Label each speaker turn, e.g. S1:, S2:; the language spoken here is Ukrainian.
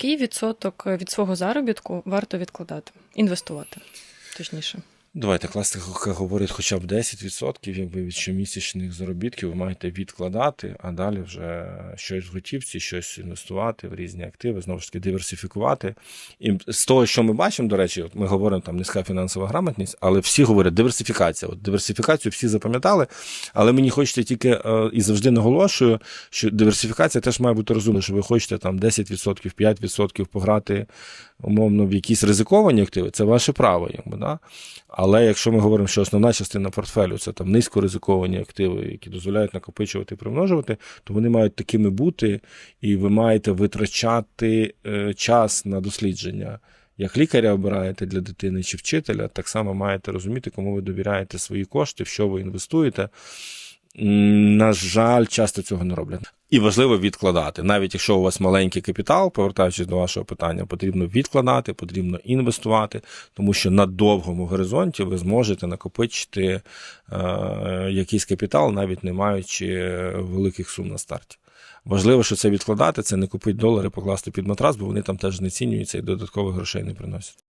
S1: Який відсоток від свого заробітку варто відкладати, інвестувати, точніше.
S2: Давайте класика говорить хоча б 10% якби від щомісячних заробітків ви маєте відкладати, а далі вже щось в готівці, щось інвестувати в різні активи, знову ж таки диверсифікувати. І з того, що ми бачимо, до речі, от ми говоримо там низька фінансова грамотність, але всі говорять диверсифікація. От диверсифікацію всі запам'ятали, але мені хочеться тільки е, і завжди наголошую, що диверсифікація теж має бути розумна, що ви хочете там 10%, 5% пограти умовно в якісь ризиковані активи, це ваше право, якби, да? Але якщо ми говоримо, що основна частина портфелю це там низькоризиковані активи, які дозволяють накопичувати і примножувати, то вони мають такими бути, і ви маєте витрачати е, час на дослідження. Як лікаря обираєте для дитини чи вчителя, так само маєте розуміти, кому ви довіряєте свої кошти, в що ви інвестуєте. На жаль, часто цього не роблять. І важливо відкладати. Навіть якщо у вас маленький капітал, повертаючись до вашого питання, потрібно відкладати, потрібно інвестувати, тому що на довгому горизонті ви зможете накопичити е, якийсь капітал, навіть не маючи великих сум на старті. Важливо, що це відкладати, це не купити долари, покласти під матрас, бо вони там теж не цінюються і додаткових грошей не приносять.